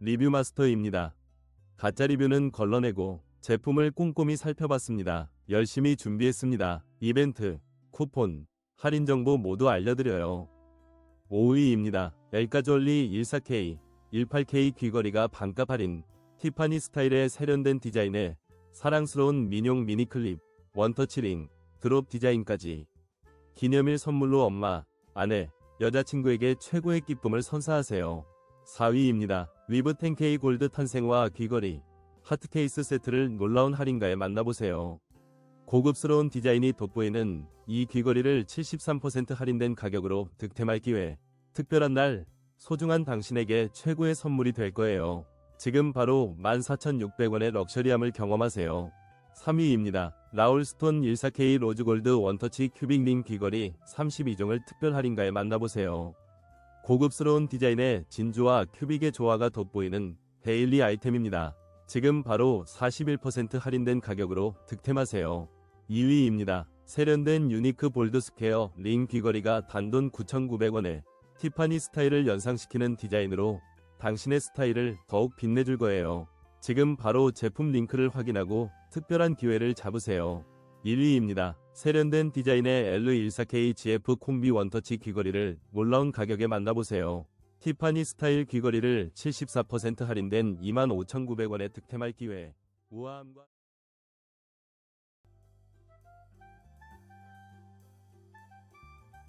리뷰 마스터입니다. 가짜 리뷰는 걸러내고 제품을 꼼꼼히 살펴봤습니다. 열심히 준비했습니다. 이벤트, 쿠폰, 할인 정보 모두 알려드려요. 5위입니다. 엘가졸리 14K, 18K 귀걸이가 반값 할인, 티파니 스타일의 세련된 디자인에 사랑스러운 민용 미니클립, 원터치링, 드롭 디자인까지 기념일 선물로 엄마, 아내, 여자친구에게 최고의 기쁨을 선사하세요. 4위입니다. 위브 10K 골드 탄생과 귀걸이, 하트 케이스 세트를 놀라운 할인가에 만나보세요. 고급스러운 디자인이 돋보이는 이 귀걸이를 73% 할인된 가격으로 득템할 기회. 특별한 날, 소중한 당신에게 최고의 선물이 될 거예요. 지금 바로 14,600원의 럭셔리함을 경험하세요. 3위입니다. 라울스톤 14K 로즈골드 원터치 큐빅 링 귀걸이 32종을 특별 할인가에 만나보세요. 고급스러운 디자인의 진주와 큐빅의 조화가 돋보이는 데일리 아이템입니다. 지금 바로 41% 할인된 가격으로 득템하세요. 2위입니다. 세련된 유니크 볼드 스퀘어 링 귀걸이가 단돈 9,900원에 티파니 스타일을 연상시키는 디자인으로 당신의 스타일을 더욱 빛내줄 거예요. 지금 바로 제품 링크를 확인하고 특별한 기회를 잡으세요. 1위입니다. 세련된 디자인의 L14K GF 콤비 원터치 귀걸이를 놀라운 가격에 만나보세요. 티파니 스타일 귀걸이를 74% 할인된 25,900원에 득템할 기회. 우아함과